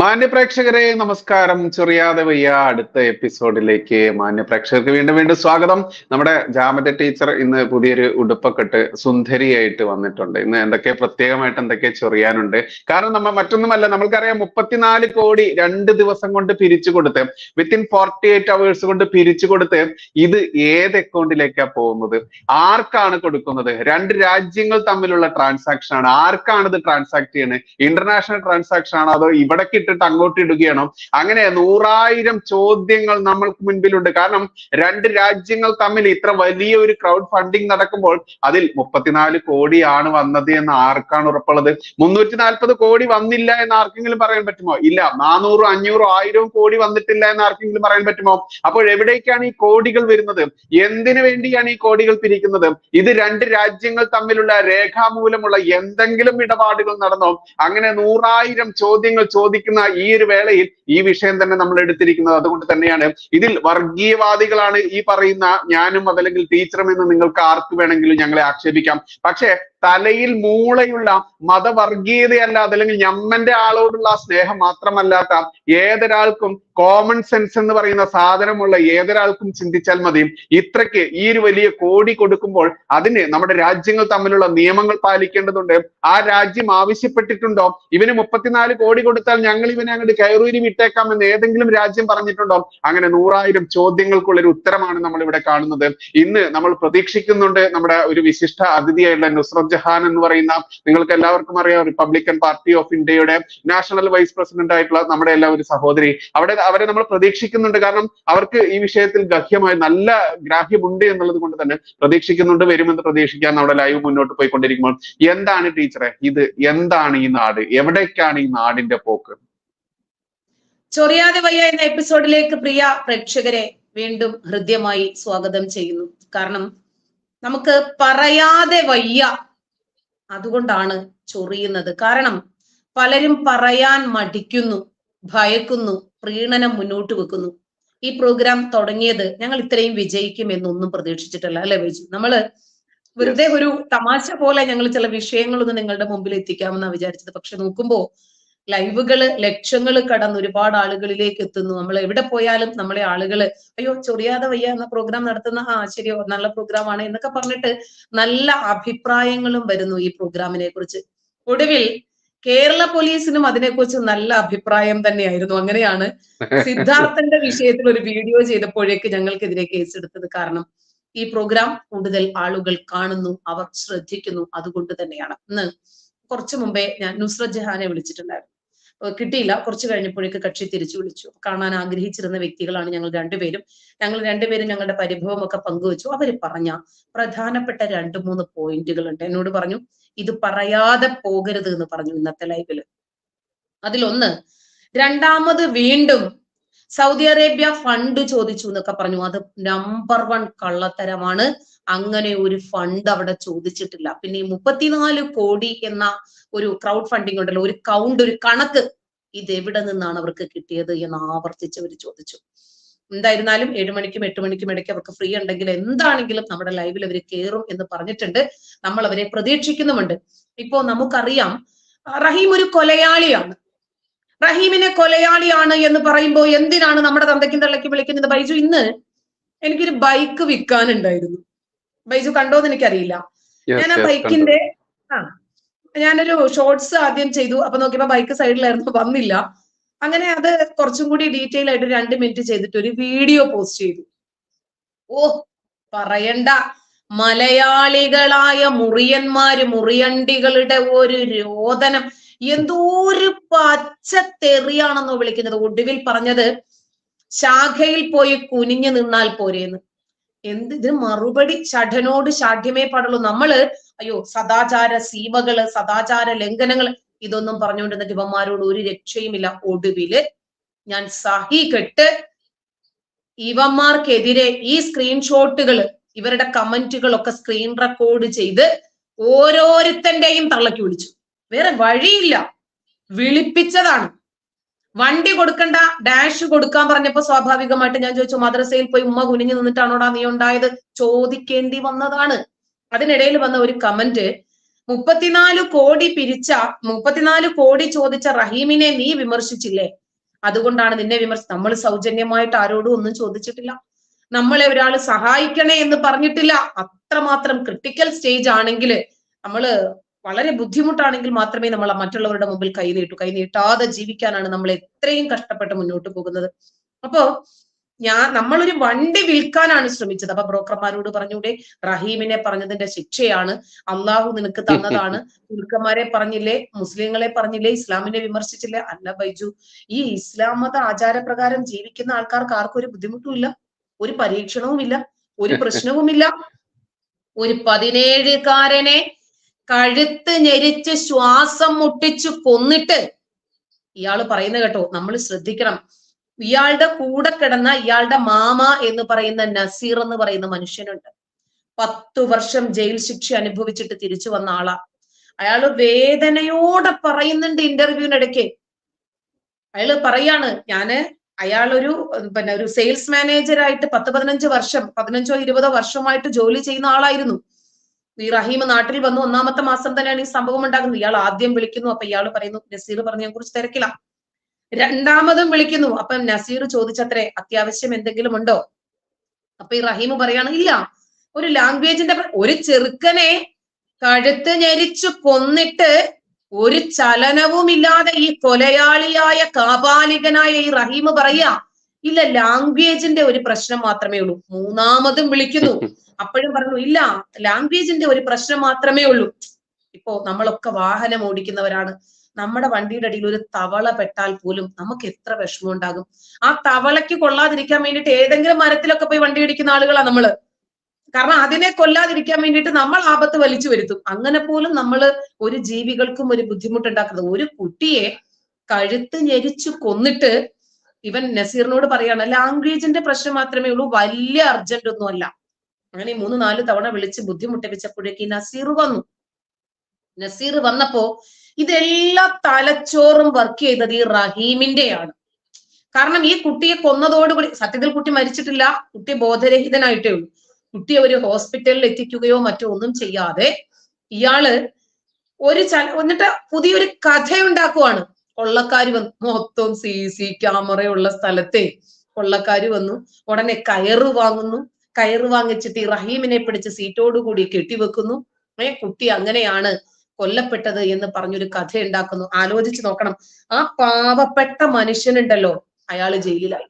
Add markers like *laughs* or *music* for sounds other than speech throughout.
മാന്യ പ്രേക്ഷകരെ നമസ്കാരം. ചെറിയാതെ വയ്യ അടുത്ത എപ്പിസോഡിലേക്ക് മാന്യപ്രേക്ഷകർക്ക് വീണ്ടും വീണ്ടും സ്വാഗതം. നമ്മുടെ ജാമ്യ ടീച്ചർ ഇന്ന് പുതിയൊരു ഉടുപ്പൊക്കെ ഇട്ട് സുന്ദരിയായിട്ട് വന്നിട്ടുണ്ട്. ഇന്ന് എന്തൊക്കെ പ്രത്യേകമായിട്ട് എന്തൊക്കെ ചൊറിയാനുണ്ട്? കാരണം നമ്മൾ മറ്റൊന്നുമല്ല നമ്മൾക്കറിയാം മുപ്പത്തിനാല് കോടി രണ്ട് ദിവസം കൊണ്ട് പിരിച്ചു കൊടുത്ത് വിത്തിൻ ഫോർട്ടി എയ്റ്റ് അവേഴ്സ് കൊണ്ട് പിരിച്ചു കൊടുത്ത് ഇത് ഏത് അക്കൗണ്ടിലേക്കാ പോകുന്നത്? ആർക്കാണ് കൊടുക്കുന്നത്? രണ്ട് രാജ്യങ്ങൾ തമ്മിലുള്ള ട്രാൻസാക്ഷൻ ആണ്. ആർക്കാണ് ഇത് ട്രാൻസാക്ട് ചെയ്യുന്നത് ഇന്റർനാഷണൽ ട്രാൻസാക്ഷൻ ആണോ അതോ ഇവിടേക്ക് ഇട്ടിട്ട് അങ്ങോട്ട് ഇടുകയാണ്. അങ്ങനെ നൂറായിരം ചോദ്യങ്ങൾ നമ്മൾക്ക് മുൻപിലുണ്ട്. കാരണം രണ്ട് രാജ്യങ്ങൾ തമ്മിൽ ഇത്ര വലിയ ഒരു ക്രൗഡ് ഫണ്ടിങ് നടക്കുമ്പോൾ അതിൽ മുപ്പത്തിനാല് കോടിയാണ് വന്നത് എന്ന് ആർക്കാണ് ഉറപ്പുള്ളത്? മുന്നൂറ്റി നാൽപ്പത് കോടി വന്നില്ല എന്ന് ആർക്കെങ്കിലും പറയാൻ പറ്റുമോ? ഇല്ല. നാനൂറും അഞ്ഞൂറും ആയിരവും കോടി വന്നിട്ടില്ല എന്ന് ആർക്കെങ്കിലും പറയാൻ പറ്റുമോ? അപ്പോൾ എവിടേക്കാണ് ഈ കോടികൾ വരുന്നത്? എന്തിനു വേണ്ടിയാണ് ഈ കോടികൾ പിരിക്കുന്നത്? ഇത് രണ്ട് രാജ്യങ്ങൾ തമ്മിലുള്ള രേഖാമൂലമുള്ള എന്തെങ്കിലും ഇടപാടുകൾ നടന്നോ? അങ്ങനെ നൂറായിരം ചോദ്യങ്ങൾ ചോദിക്കുന്ന ഈ ഒരു വേളയിൽ ഈ വിഷയം തന്നെ നമ്മൾ എടുത്തിരിക്കുന്നത് അതുകൊണ്ട് തന്നെയാണ്. ഇതിൽ വർഗീയവാദികളാണ് ഈ പറയുന്ന ഞാനും അതല്ലെങ്കിൽ ടീച്ചറും എന്ന് നിങ്ങൾക്ക് ആർക്ക് വേണമെങ്കിലും ഞങ്ങളെ ആക്ഷേപിക്കാം. പക്ഷേ തലയിൽ മൂളയുള്ള മതവർഗീയതയല്ലാതെ അല്ലെങ്കിൽ ഞമ്മന്റെ ആളോടുള്ള ആ സ്നേഹം മാത്രമല്ലാത്ത ഏതൊരാൾക്കും കോമൺ സെൻസ് എന്ന് പറയുന്ന സാധനമുള്ള ഏതൊരാൾക്കും ചിന്തിച്ചാൽ മതി. ഇത്രയ്ക്ക് ഈ ഒരു വലിയ കോടി കൊടുക്കുമ്പോൾ അതിന് നമ്മുടെ രാജ്യങ്ങൾ തമ്മിലുള്ള നിയമങ്ങൾ പാലിക്കേണ്ടതുണ്ട്. ആ രാജ്യം ആവശ്യപ്പെട്ടിട്ടുണ്ടോ? ഇവന് മുപ്പത്തിനാല് കോടി കൊടുത്താൽ ഞങ്ങൾ ഇവനെ അങ്ങോട്ട് കയറൂരി വിട്ടേക്കാം എന്ന് ഏതെങ്കിലും രാജ്യം പറഞ്ഞിട്ടുണ്ടോ? അങ്ങനെ നൂറായിരം ചോദ്യങ്ങൾക്കുള്ള ഒരു ഉത്തരമാണ് നമ്മൾ ഇവിടെ കാണുന്നത്. ഇന്ന് നമ്മൾ പ്രതീക്ഷിക്കുന്നുണ്ട് നമ്മുടെ ഒരു വിശിഷ്ട അതിഥിയായിട്ടുള്ള നുസ്രത് ജഹാൻ എന്ന് പറയുന്ന നിങ്ങൾക്ക് എല്ലാവർക്കും അറിയാം റിപ്പബ്ലിക്കൻ പാർട്ടി ഓഫ് ഇന്ത്യയുടെ നാഷണൽ വൈസ് പ്രസിഡന്റ് ആയിട്ടുള്ള നമ്മുടെ എല്ലാ ഒരു സഹോദരി. അവിടെ അവരെ നമ്മൾ പ്രതീക്ഷിക്കുന്നുണ്ട്. കാരണം അവർക്ക് ഈ വിഷയത്തിൽ ഗഹ്യമായ നല്ല ഗ്രാഹ്യമുണ്ട് എന്നുള്ളത് കൊണ്ട് തന്നെ പ്രതീക്ഷിക്കുന്നുണ്ട് വരുമെന്ന് പ്രതീക്ഷിക്കാൻ നമ്മുടെ ലൈവ് മുന്നോട്ട് പോയിക്കൊണ്ടിരിക്കുമ്പോൾ. എന്താണ് ടീച്ചറെ ഇത്? എന്താണ് ഈ നാട്? എവിടേക്കാണ് ഈ നാടിന്റെ പോക്ക്? ചൊറിയാതെ വയ്യ എന്ന എപ്പിസോഡിലേക്ക് പ്രിയ പ്രേക്ഷകരെ വീണ്ടും ഹൃദ്യമായി സ്വാഗതം ചെയ്യുന്നു. കാരണം നമുക്ക് പറയാതെ വയ്യ അതുകൊണ്ടാണ് ചൊറിയുന്നത്. കാരണം പലരും പറയാൻ മടിക്കുന്നു ഭയക്കുന്നു പ്രീണനം മുന്നോട്ട് വെക്കുന്നു. ഈ പ്രോഗ്രാം തുടങ്ങിയത് ഞങ്ങൾ ഇത്രയും വിജയിക്കും എന്നൊന്നും പ്രതീക്ഷിച്ചിട്ടില്ല അല്ലെ ബൈജു? നമ്മൾ വെറുതെ ഒരു തമാശ പോലെ ഞങ്ങൾ ചില വിഷയങ്ങളൊന്നും നിങ്ങളുടെ മുമ്പിൽ എത്തിക്കാമെന്നാണ് വിചാരിച്ചത്. പക്ഷെ നോക്കുമ്പോ ലൈവുകൾ ലക്ഷങ്ങൾ കടന്ന് ഒരുപാട് ആളുകളിലേക്ക് എത്തുന്നു. നമ്മൾ എവിടെ പോയാലും നമ്മളെ ആളുകൾ അയ്യോ ചൊറിയാതെ വയ്യ എന്ന പ്രോഗ്രാം നടത്തുന്ന? ആ ശരിയോ നല്ല പ്രോഗ്രാമാണ് എന്നൊക്കെ പറഞ്ഞിട്ട് നല്ല അഭിപ്രായങ്ങളും വരുന്നു ഈ പ്രോഗ്രാമിനെ കുറിച്ച്. ഒടുവിൽ കേരള പോലീസിനും അതിനെക്കുറിച്ച് നല്ല അഭിപ്രായം തന്നെയായിരുന്നു. അങ്ങനെയാണ് സിദ്ധാർത്ഥന്റെ വിഷയത്തിൽ ഒരു വീഡിയോ ചെയ്തപ്പോഴേക്ക് ഞങ്ങൾക്കെതിരെ കേസെടുത്തത് കാരണം ഈ പ്രോഗ്രാം കൂടുതൽ ആളുകൾ കാണുന്നു അവർ ശ്രദ്ധിക്കുന്നു അതുകൊണ്ട് തന്നെയാണ്. ഇന്ന് കുറച്ചു മുമ്പേ ഞാൻ നുസ്രത് ജഹാനെ വിളിച്ചിട്ടുണ്ടായിരുന്നു. കിട്ടിയില്ല. കുറച്ച് കഴിഞ്ഞപ്പോഴേക്ക് കക്ഷി തിരിച്ചു വിളിച്ചു. കാണാൻ ആഗ്രഹിച്ചിരുന്ന വ്യക്തികളാണ് ഞങ്ങൾ രണ്ടുപേരും. ഞങ്ങൾ രണ്ടുപേരും ഞങ്ങളുടെ പരിഭവമൊക്കെ പങ്കുവച്ചു. അവർ പറഞ്ഞ പ്രധാനപ്പെട്ട രണ്ട് മൂന്ന് പോയിന്റുകൾ ഉണ്ട് എന്നോട് പറഞ്ഞു ഇത് പറയാതെ പോകരുത് എന്ന് പറഞ്ഞു ഇന്നത്തെ ലൈവിൽ. അതിലൊന്ന് രണ്ടാമത് വീണ്ടും സൗദി അറേബ്യ ഫണ്ട് ചോദിച്ചു എന്നൊക്കെ പറഞ്ഞു. അത് നമ്പർ വൺ കള്ളത്തരമാണ്. അങ്ങനെ ഒരു ഫണ്ട് അവിടെ ചോദിച്ചിട്ടില്ല. പിന്നെ ഈ മുപ്പത്തിനാല് കോടി എന്ന ഒരു ക്രൗഡ് ഫണ്ടിങ് ഉണ്ടല്ലോ ഒരു കൗണ്ട് ഒരു കണക്ക് ഇത് എവിടെ നിന്നാണ് അവർക്ക് കിട്ടിയത് എന്ന് ആവർത്തിച്ച് അവർ ചോദിച്ചു. എന്തായിരുന്നാലും ഏഴു മണിക്കും എട്ട് മണിക്കും ഇടയ്ക്ക് അവർക്ക് ഫ്രീ ഉണ്ടെങ്കിൽ എന്താണെങ്കിലും നമ്മുടെ ലൈവിൽ അവർ കയറും എന്ന് പറഞ്ഞിട്ടുണ്ട്. നമ്മൾ അവരെ പ്രതീക്ഷിക്കുന്നുമുണ്ട്. ഇപ്പോ നമുക്കറിയാം റഹീം ഒരു കൊലയാളിയാണ്. റഹീമിനെ കൊലയാളിയാണ് എന്ന് പറയുമ്പോൾ എന്തിനാണ് നമ്മുടെ തന്തയ്ക്കും തള്ളയ്ക്കും വിളിക്കുന്നത്? ബൈജു ഇന്ന് എനിക്കൊരു ബൈക്ക് വിൽക്കാനുണ്ടായിരുന്നു. ബൈജു കണ്ടോന്ന് എനിക്കറിയില്ല. ഞാൻ ആ ബൈക്കിന്റെ ആ ഞാനൊരു ഷോർട്സ് ആദ്യം ചെയ്തു. അപ്പൊ നോക്കിയപ്പോ ബൈക്ക് സൈഡിലായിരുന്നു വന്നില്ല. അങ്ങനെ അത് കുറച്ചും കൂടി ഡീറ്റെയിൽ ആയിട്ട് രണ്ട് മിനിറ്റ് ചെയ്തിട്ട് ഒരു വീഡിയോ പോസ്റ്റ് ചെയ്തു. ഓ പറയണ്ട. മലയാളികളായ മുറിയന്മാര് മുറിയണ്ടികളുടെ ഒരു രോദനം. എന്തോ ഒരു പച്ച തെറിയാണെന്നോ വിളിക്കുന്നത്. ഒടുവിൽ പറഞ്ഞത് ശാഖയിൽ പോയി കുനിഞ്ഞു നിന്നാൽ പോരേന്ന്. എന്ത് ഇത് മറുപടി ഷഠനോട് ഷാഠ്യമേ പാടുള്ളൂ. നമ്മൾ അയ്യോ സദാചാര സീമകൾ സദാചാര ലംഘനങ്ങൾ ഇതൊന്നും പറഞ്ഞുകൊണ്ടിരുന്ന ഇവന്മാരോട് ഒരു രക്ഷയുമില്ല. ഒടുവിൽ ഞാൻ സഹി കെട്ട് ഇവന്മാർക്കെതിരെ ഈ സ്ക്രീൻഷോട്ടുകൾ ഇവരുടെ കമന്റുകളൊക്കെ സ്ക്രീൻ റെക്കോർഡ് ചെയ്ത് ഓരോരുത്തന്റെയും തള്ളക്കി വിളിച്ചു. വേറെ വഴിയില്ല. വിളിപ്പിച്ചതാണ്. വണ്ടി കൊടുക്കണ്ട ഡാഷ് കൊടുക്കാൻ പറഞ്ഞപ്പോ സ്വാഭാവികമായിട്ട് ഞാൻ ചോദിച്ചു മദ്രസയിൽ പോയി ഉമ്മ കുനിഞ്ഞു നിന്നിട്ടാണോടാ നീ ഉണ്ടായത്? ചോദിക്കേണ്ടി വന്നതാണ്. അതിനിടയിൽ വന്ന ഒരു കമന്റ് മുപ്പത്തിനാല് കോടി പിരിച്ച മുപ്പത്തിനാല് കോടി ചോദിച്ച റഹീമിനെ നീ വിമർശിച്ചില്ലേ? അതുകൊണ്ടാണ് നിന്നെ വിമർശിച്ചത് നമ്മൾ സൗജന്യമായിട്ട് ആരോടും ഒന്നും ചോദിച്ചിട്ടില്ല. നമ്മളെ ഒരാൾ സഹായിക്കണേ എന്ന് പറഞ്ഞിട്ടില്ല. അത്രമാത്രം ക്രിട്ടിക്കൽ സ്റ്റേജ് ആണെങ്കിൽ നമ്മൾ വളരെ ബുദ്ധിമുട്ടാണെങ്കിൽ മാത്രമേ നമ്മൾ മറ്റുള്ളവരുടെ മുമ്പിൽ കൈനീട്ടു കൈനീട്ടാതെ ജീവിക്കാനാണ് നമ്മൾ എത്രയും കഷ്ടപ്പെട്ട് മുന്നോട്ട് പോകുന്നത്. അപ്പോ ഞാൻ നമ്മളൊരു വണ്ടി വിൽക്കാനാണ് ശ്രമിച്ചത്. അപ്പൊ ബ്രോക്കർമാരോട് പറഞ്ഞൂടെ റഹീമിനെ പറഞ്ഞതിന്റെ ശിക്ഷയാണ് അള്ളാഹു നിനക്ക് തന്നതാണ്. *laughs* തുർക്കന്മാരെ പറഞ്ഞില്ലേ മുസ്ലിങ്ങളെ പറഞ്ഞില്ലേ ഇസ്ലാമിനെ വിമർശിച്ചില്ലേ? അല്ല ബൈജു ഈ ഇസ്ലാം മത ആചാരപ്രകാരം ജീവിക്കുന്ന ആൾക്കാർക്ക് ആർക്കും ഒരു ബുദ്ധിമുട്ടുമില്ല ഒരു പരീക്ഷണവുമില്ല ഒരു *laughs* പ്രശ്നവുമില്ല. ഒരു പതിനേഴുകാരനെ കഴുത്ത് ഞെരിച്ച് ശ്വാസം മുട്ടിച്ചു കൊന്നിട്ട് ഇയാൾ പറയുന്ന കേട്ടോ നമ്മൾ ശ്രദ്ധിക്കണം. ഇയാളുടെ കൂടെ കിടന്ന ഇയാളുടെ മാമ എന്ന് പറയുന്ന നസീർ എന്ന് പറയുന്ന മനുഷ്യനുണ്ട്. പത്തു വർഷം ജയിൽ ശിക്ഷ അനുഭവിച്ചിട്ട് തിരിച്ചു വന്ന ആളാ. അയാൾ വേദനയോടെ പറയുന്നുണ്ട് ഇന്റർവ്യൂവിനിടയ്ക്ക്. അയാൾ പറയാണ് ഞാൻ അയാളൊരു പിന്നെ ഒരു സെയിൽസ് മാനേജർ ആയിട്ട് പത്ത് പതിനഞ്ച് വർഷം പതിനഞ്ചോ ഇരുപതോ വർഷമായിട്ട് ജോലി ചെയ്യുന്ന ആളായിരുന്നു. ഈ റഹീം നാട്ടിൽ വന്നു. ഒന്നാമത്തെ മാസം തന്നെയാണ് ഈ സംഭവം ഉണ്ടാകുന്നത്. ഇയാൾ ആദ്യം വിളിക്കുന്നു. അപ്പൊ ഇയാൾ പറയുന്നു നസീർ പറഞ്ഞതിനെ കുറിച്ച് തിരക്കില്ല രണ്ടാമതും വിളിക്കുന്നു. അപ്പം നസീർ ചോദിച്ചത്രേ അത്യാവശ്യം എന്തെങ്കിലും ഉണ്ടോ? അപ്പൊ ഈ റഹീം പറയാണ് ഇല്ല. ഒരു ലാംഗ്വേജിന്റെ ഒരു ചെറുക്കനെ കഴുത്ത് ഞെരിച്ചു കൊന്നിട്ട് ഒരു ചലനവുമില്ലാതെ ഈ കൊലയാളിയായ കാപാലികനായ ഈ റഹീം പറയാ ഇല്ല ലാംഗ്വേജിന്റെ ഒരു പ്രശ്നം മാത്രമേ ഉള്ളൂ. മൂന്നാമതും വിളിക്കുന്നു. *laughs* അപ്പോഴും പറഞ്ഞു ഇല്ല ലാംഗ്വേജിന്റെ ഒരു പ്രശ്നം മാത്രമേ ഉള്ളൂ. ഇപ്പോ നമ്മളൊക്കെ വാഹനം ഓടിക്കുന്നവരാണ്. നമ്മുടെ വണ്ടിയുടെ അടിയിൽ ഒരു തവള പെട്ടാൽ പോലും നമുക്ക് എത്ര വിഷമം ഉണ്ടാകും. ആ തവളയ്ക്ക് കൊള്ളാതിരിക്കാൻ വേണ്ടിയിട്ട് ഏതെങ്കിലും മരത്തിലൊക്കെ പോയി വണ്ടി ഇടിക്കുന്ന ആളുകളാണ് നമ്മൾ. കാരണം അതിനെ കൊല്ലാതിരിക്കാൻ വേണ്ടിയിട്ട് നമ്മൾ ആപത്ത് വലിച്ചു വരുത്തും. അങ്ങനെ പോലും നമ്മൾ ഒരു ജീവികൾക്കും ഒരു ബുദ്ധിമുട്ടുണ്ടാക്കുന്നത് ഒരു കുട്ടിയെ കഴുത്ത് ഞെരിച്ചു കൊന്നിട്ട് ഇവൻ നസീറിനോട് പറയാണ് ലാംഗ്വേജിന്റെ പ്രശ്നം മാത്രമേ ഉള്ളൂ വലിയ അർജന്റ് ഒന്നും അല്ല അങ്ങനെ മൂന്ന് നാല് തവണ വിളിച്ച് ബുദ്ധിമുട്ടിപ്പിച്ചപ്പോഴേക്ക് നസീർ വന്നു. നസീർ വന്നപ്പോ ഇതെല്ലാ തലച്ചോറും വർക്ക് ചെയ്തത് ഈ റഹീമിന്റെയാണ്. കാരണം ഈ കുട്ടിയെ കൊന്നതോടുകൂടി സത്യത്തിൽ കുട്ടി മരിച്ചിട്ടില്ല കുട്ടി ബോധരഹിതനായിട്ടേ ഉള്ളൂ. കുട്ടിയെ ഒരു ഹോസ്പിറ്റലിൽ എത്തിക്കുകയോ മറ്റോ ഒന്നും ചെയ്യാതെ ഇയാൾ ഒരു ചല എന്നിട്ട് പുതിയൊരു കഥ ഉണ്ടാക്കുവാണ് കൊള്ളക്കാര് വന്നു മൊത്തം സി സി ക്യാമറയുള്ള സ്ഥലത്തെ കൊള്ളക്കാര് വന്നു. ഉടനെ കയറ് വാങ്ങുന്നു. കയറ് വാങ്ങിച്ചിട്ട് ഈ റഹീമിനെ പിടിച്ച് സീറ്റോട് കൂടി കെട്ടിവെക്കുന്നു. ഏ കുട്ടി അങ്ങനെയാണ് കൊല്ലപ്പെട്ടത് എന്ന് പറഞ്ഞൊരു കഥ ഉണ്ടാക്കുന്നു ആലോചിച്ച് നോക്കണം. ആ പാവപ്പെട്ട മനുഷ്യനുണ്ടല്ലോ. അയാൾ ജയിലിലായി.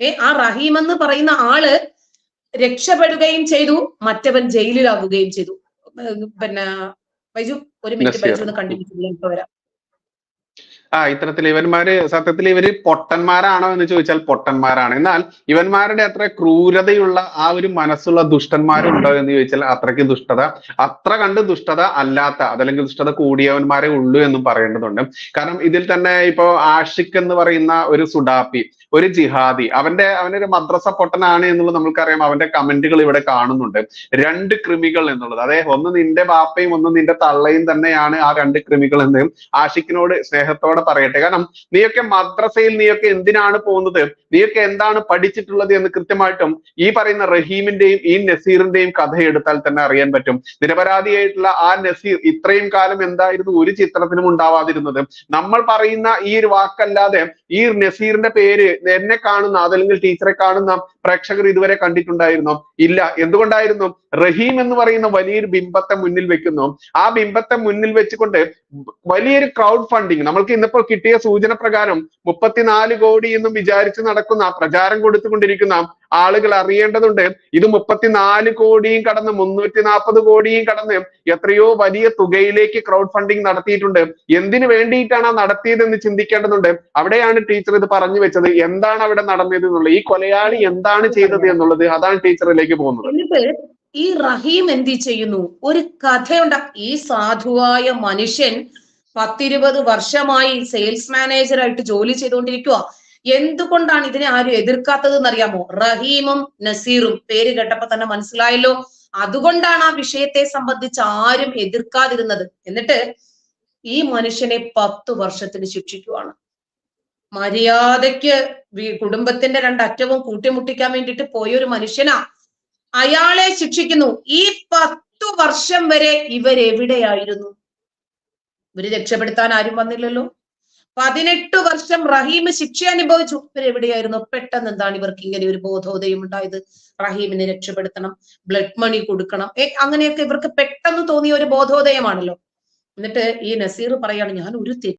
ഏ ആ റഹീം എന്ന് പറയുന്ന ആൾ രക്ഷപ്പെടുകയും ചെയ്തു. മറ്റവൻ ജയിലിലാവുകയും ചെയ്തു. പിന്നെ ബൈജു ഒരു മിനിറ്റ് ബൈജു ഒന്ന് കണ്ടിന്യൂ ഇപ്പൊ വരാം. ആ ഇത്തരത്തിൽ ഇവന്മാര് സത്യത്തിൽ ഇവർ പൊട്ടന്മാരാണോ എന്ന് ചോദിച്ചാൽ പൊട്ടന്മാരാണ്. എന്നാൽ ഇവന്മാരുടെ അത്ര ക്രൂരതയുള്ള ആ ഒരു മനസ്സുള്ള ദുഷ്ടന്മാരുണ്ടോ എന്ന് ചോദിച്ചാൽ അത്രയ്ക്ക് ദുഷ്ടത അത്ര കണ്ട് ദുഷ്ടത അല്ലാത്ത അതല്ലെങ്കിൽ ദുഷ്ടത കൂടിയവന്മാരെ ഉള്ളൂ എന്നും പറയേണ്ടതുണ്ട്. കാരണം ഇതിൽ തന്നെ ഇപ്പോ ആഷിഖ് എന്ന് പറയുന്ന ഒരു സുഡാപ്പി ഒരു ജിഹാദി അവന്റെ അവനൊരു മദ്രസ പൊട്ടനാണ് എന്നുള്ളത് നമുക്കറിയാം അവന്റെ കമന്റുകൾ ഇവിടെ കാണുന്നുണ്ട്. രണ്ട് കൃമികൾ എന്നുള്ളത്. അതെ ഒന്ന് നിന്റെ ബാപ്പയും ഒന്ന് നിന്റെ തള്ളയും തന്നെയാണ് ആ രണ്ട് കൃമികൾ എന്ന് ആഷിഖിനോട് സ്നേഹത്തോടെ പറയട്ടെ. കാരണം നീയൊക്കെ മദ്രസയിൽ നീയൊക്കെ എന്തിനാണ് പോകുന്നത്? നീയൊക്കെ എന്താണ് പഠിച്ചിട്ടുള്ളത് എന്ന് കൃത്യമായിട്ടും ഈ പറയുന്ന റഹീമിന്റെയും ഈ നസീറിന്റെയും കഥ എടുത്താൽ തന്നെ അറിയാൻ പറ്റും. നിരപരാധിയായിട്ടുള്ള ആ നസീർ ഇത്രയും കാലം എന്തായിരുന്നു? ഒരു ചിത്രത്തിനും ഉണ്ടാവാതിരുന്നത്. നമ്മൾ പറയുന്ന ഈ ഒരു വാക്കല്ലാതെ ഈ നസീറിന്റെ പേര് എന്നെ കാണുന്ന അതല്ലെങ്കിൽ ടീച്ചറെ കാണുന്ന പ്രേക്ഷകർ ഇതുവരെ കണ്ടിട്ടുണ്ടായിരുന്നോ? ഇല്ല. എന്തുകൊണ്ടായിരുന്നു? റഹീം എന്ന് പറയുന്ന വലിയൊരു ബിംബത്തെ മുന്നിൽ വെക്കുന്നു. ആ ബിംബത്തെ മുന്നിൽ വെച്ചുകൊണ്ട് വലിയൊരു ക്രൗഡ് ഫണ്ടിങ് നമ്മൾക്ക് ഇന്നിപ്പോൾ കിട്ടിയ സൂചന പ്രകാരം മുപ്പത്തിനാല് കോടി എന്നും വിചാരിച്ച് നടക്കുന്ന പ്രചാരം കൊടുത്തുകൊണ്ടിരിക്കുന്ന ആളുകൾ അറിയേണ്ടതുണ്ട്. ഇത് മുപ്പത്തിനാല് കോടിയും കടന്ന് മുന്നൂറ്റി നാൽപ്പത് കോടിയും കടന്ന് എത്രയോ വലിയ തുകയിലേക്ക് ക്രൗഡ് ഫണ്ടിങ് നടത്തിയിട്ടുണ്ട്. എന്തിനു വേണ്ടിയിട്ടാണ് ആ നടത്തിയതെന്ന് ചിന്തിക്കേണ്ടതുണ്ട്. അവിടെയാണ് ടീച്ചർ ഇത് പറഞ്ഞു വെച്ചത്. എന്താണ് അവിടെ നടന്നത് എന്നുള്ളത് ഈ കൊലയാളി എന്താണ് ചെയ്തത് എന്നുള്ളത്? അതാണ് ടീച്ചറിലേക്ക് പോകുന്നത്. ഈ റഹീം എന്തി ചെയ്യുന്നു? ഒരു കഥയുണ്ട. ഈ സാധുവായ മനുഷ്യൻ പത്തിരുപത് വർഷമായി സെയിൽസ് മാനേജറായിട്ട് ജോലി ചെയ്തുകൊണ്ടിരിക്കുക എന്തുകൊണ്ടാണ് ഇതിനെ ആരും എതിർക്കാത്തത് എന്നറിയാമോ റഹീമും നസീറും. പേര് കേട്ടപ്പോ തന്നെ മനസ്സിലായല്ലോ. അതുകൊണ്ടാണ് ആ വിഷയത്തെ സംബന്ധിച്ച് ആരും എതിർക്കാതിരുന്നത്. എന്നിട്ട് ഈ മനുഷ്യനെ പത്തു വർഷത്തിന് ശിക്ഷിക്കുവാണ്. മര്യാദയ്ക്ക് കുടുംബത്തിന്റെ രണ്ടറ്റവും കൂട്ടിമുട്ടിക്കാൻ വേണ്ടിയിട്ട് പോയ ഒരു മനുഷ്യനാ. അയാളെ ശിക്ഷിക്കുന്നു. ഈ പത്തു വർഷം വരെ ഇവരെവിടെയായിരുന്നു? ഇവർ രക്ഷപ്പെടുത്താൻ ആരും വന്നില്ലല്ലോ. പതിനെട്ട് വർഷം റഹീം ശിക്ഷ അനുഭവിച്ചു. ഇവരെവിടെയായിരുന്നു? പെട്ടെന്ന് എന്താണ് ഇവർക്ക് ഇങ്ങനെ ഒരു ബോധോദയം ഉണ്ടായത്? റഹീമിനെ രക്ഷപ്പെടുത്തണം ബ്ലഡ് മണി കൊടുക്കണം. ഏ അങ്ങനെയൊക്കെ ഇവർക്ക് പെട്ടെന്ന് തോന്നിയ ഒരു ബോധോദയമാണല്ലോ. എന്നിട്ട് ഈ നസീർ പറയാണ് ഞാൻ ഒരു